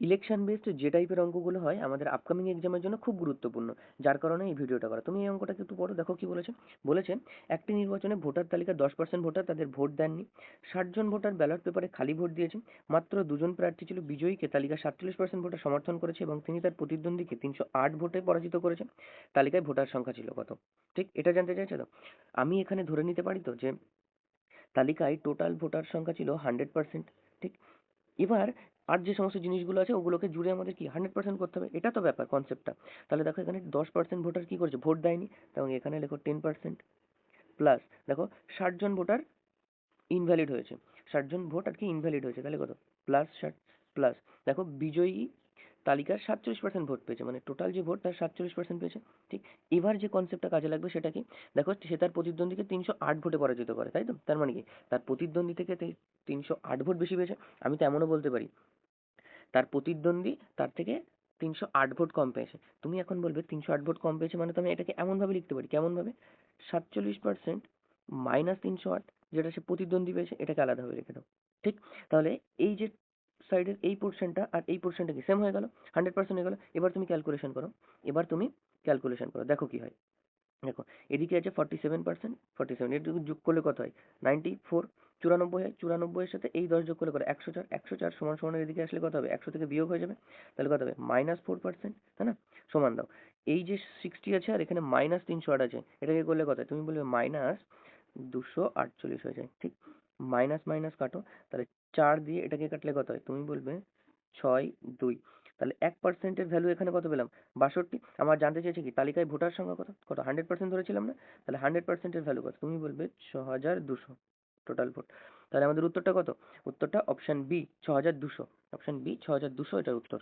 Election based যে টাইপের অঙ্কগুলো হয়, আমাদের আপকামিং এক্সামের জন্য খুব গুরুত্বপূর্ণ। যার কারণে এই ভিডিওটা করা। তুমি এই অঙ্কটাকে একটু পড়ো, দেখো কি বলেছে। বলেছে, একটি নির্বাচনে ভোটার তালিকার দশ পার্সেন্ট ভোটার তাদের ভোট দেননি। ষাটজন ভোটার ব্যালট পেপারে খালি ভোট দিয়েছেন মাত্র দুজন প্রার্থী ছিল বিজয়ীকে তালিকার সাতচল্লিশ পার্সেন্ট ভোটার সমর্থন করেছে এবং তিনি তার প্রতিদ্বন্দ্বীকে তিনশো আট ভোটে পরাজিত করেছেন তালিকায় ভোটার সংখ্যা ছিল কত? ঠিক এটা জানতে চাইছো তো? আমি এখানে ধরে নিতে পারি তো যে, তালিকায় টোটাল ভোটার সংখ্যা ছিল হান্ড্রেড পার্সেন্ট ঠিক? এবার আর যে সমস্ত জিনিসগুলো আছে, ওগুলোকে জুড়ে আমাদের কি? হান্ড্রেড পার্সেন্ট করতে হবে? এটা তো ব্যাপার কনসেপ্টটা তাহলে দেখো এখানে দশ পার্সেন্ট ভোটার কী করছে? ভোট দেয়নি। এবং এখানে লেখো টেন পার্সেন্ট প্লাস দেখো ষাটজন ভোটার ইনভ্যালিড হয়েছে। ষাটজন ভোট আর কি ইনভ্যালিড হয়েছে। তাহলে কত? প্লাস ষাট প্লাস দেখো বিজয়ী তালিকার সাতচল্লিশ পার্সেন্ট ভোট পেয়েছে। মানে টোটাল যে ভোট তার সাতচল্লিশ পার্সেন্ট পেয়েছে। ঠিক? এবার যে কনসেপ্টটা কাজে লাগবে সেটা কি? দেখো সে তার প্রতিদ্বন্দ্বীকে তিনশো আট ভোটে পরাজিত করে, তাই তো? তার মানে কি? তার প্রতিদ্বন্দ্বী থেকে তিনশো আট ভোট বেশি পেয়েছে। আমি তো এমনও বলতে পারি। তার প্রতিদ্বন্দ্বী তার থেকে তিনশো আট ভোট কম পেয়েছে। তুমি এখন বলবে তিনশো আট ভোট কম পেয়েছে মানে তো আমি এটাকে এমনভাবে লিখতে পারি। কেমনভাবে? সাতচল্লিশ পার্সেন্ট মাইনাস তিনশো আট যেটা সে প্রতিদ্বন্দ্বী পেয়েছে, এটাকে আলাদাভাবে রেখে দাও। ঠিক? তাহলে এই যে সাইডের এই পোর্শনটা আর এই পোর্শনটা কি সেম হয়ে গেল? হান্ড্রেড পার্সেন্ট হয়ে গেল। এবার তুমি ক্যালকুলেশন করো। এবার তুমি ক্যালকুলেশন করো। দেখো কি হয়। দেখো, এদিকে আছে forty seven percent forty seven এটুকু যোগ করলে কত হয়? নাইনটি ফোর চুরানব্বই হয় চুরানব্বইয়ের সাথে এই দশ যোগ করলে কত? একশো চার একশো চার সমান সমান এদিকে আসলে কত হবে? একশো থেকে বিয়োগ হয়ে যাবে, তাহলে কত হবে? মাইনাস ফোর পার্সেন্ট তাই না? সমান দাও। এই যে সিক্সটি আছে আর এখানে মাইনাস তিনশো আট আছে, এটাকে করলে কত তুমি বলবে মাইনাস দুশো আটচল্লিশ হয়ে যায়, ঠিক? মাইনাস মাইনাস কাটো, তাহলে চার দিয়ে এটাকে কাটলে কত হয়? তুমি বলবে ছয় দুই। তাহলে এক পার্সেন্টের ভ্যালু এখানে কত পেলাম? বাষট্টি। আমার জানতে চেয়েছে কি, তালিকায় ভোটার সংখ্যা কত? কত? হান্ড্রেড পার্সেন্ট ধরেছিলাম না? তাহলে হান্ড্রেড পার্সেন্টের ভ্যালু কত? তুমি বলবে ছ হাজার দুশো টোটাল ভোট তাহলে আমাদের উত্তরটা কত? উত্তরটা অপশান বি ছ হাজার দুশো। অপশান বি ছ হাজার দুশো এটার উত্তর।